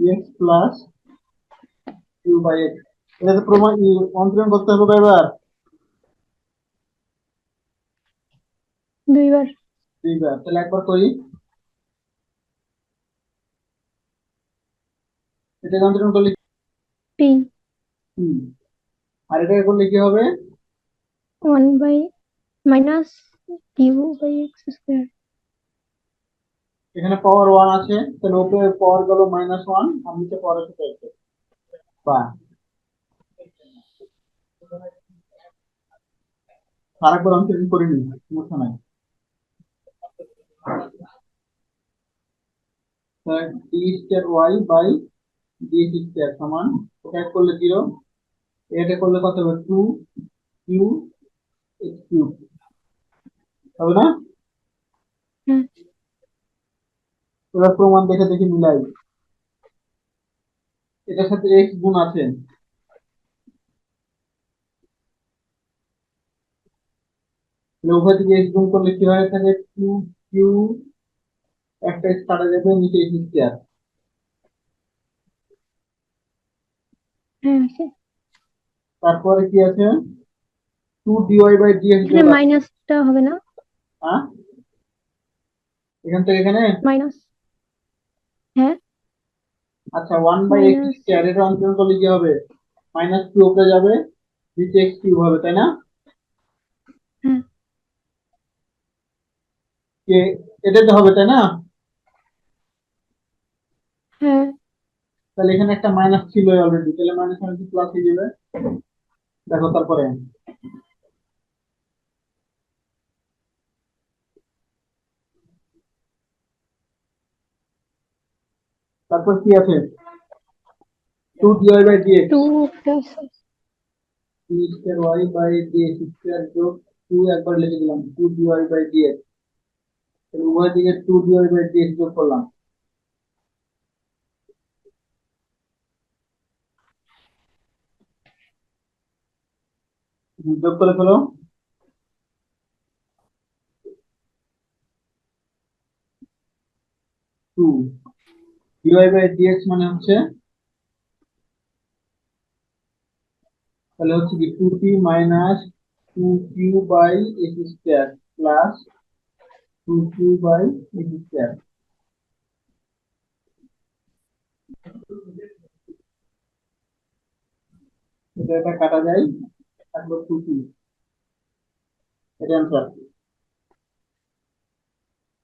X plus q by x এটা তো প্রমাণ ই, অন্তরণ করতে হবে কয়বার দুইবার দুইবার তাহলে একবার করি এটা অন্তরণ করলে পি কি আর এটা করলে কি হবে one by minus q by x square এখানে পাওয়ার ওয়ান আছে, তাহলে উপরে পাওয়ার গেল মাইনাস ওয়ান আর নিচে পাওয়ার আছে বা আরেকবার অন্তরণ করে নিই, সমস্যা নাই। ডি ওয়াই বাই ডি সমান করলে করলে কত হবে? টু কিউ হবে না? এবার প্রমাণ দেখে দেখে মিলাই। এটার সাথে এক্স গুণ আছে। উভয় দিকে এক্স গুণ করলে কি হয়ে? থাকে টু কিউ একটা কাটা যাবে নিচে এক্স স্কোয়ার হ্যাঁ তারপরে কি আছে? টু ডিওয়াই বাই ডিএক্স মাইনাসটা হবে না? হ্যাঁ এখান থেকে এখানে? মাইনাস হ্যাঁ? আচ্ছা ওয়ান বাই Minus- স্কোয়ার এটা করলে কি হবে? মাইনাস টু উপরে যাবে নিচে এক্স কিউব হবে তাই না? কে এটাতে হবে তাই না? হ্যাঁ। তাহলে এখানে একটা মাইনাস ছিল অলরেডি তাহলে মাইনাস মাইনাস প্লাস হয়ে যাবে? দেখো তারপরে। তারপর কি আছে? Two d y by d x two plus two square y by d x square যোগ টু একবার লিখে দিলাম টু ডিওয়াই বাই ডিএক্স উভয় দিকে টু ডিওয়াই বাই ডিএক্স যোগ করলাম। যোগ করে ফেলো। Two d y by d x মানে হচ্ছে, তাহলে হচ্ছে কি two T minus two q by x square plus two q by x square এটা কাটা যায় টু টি এটা অ্যান্সার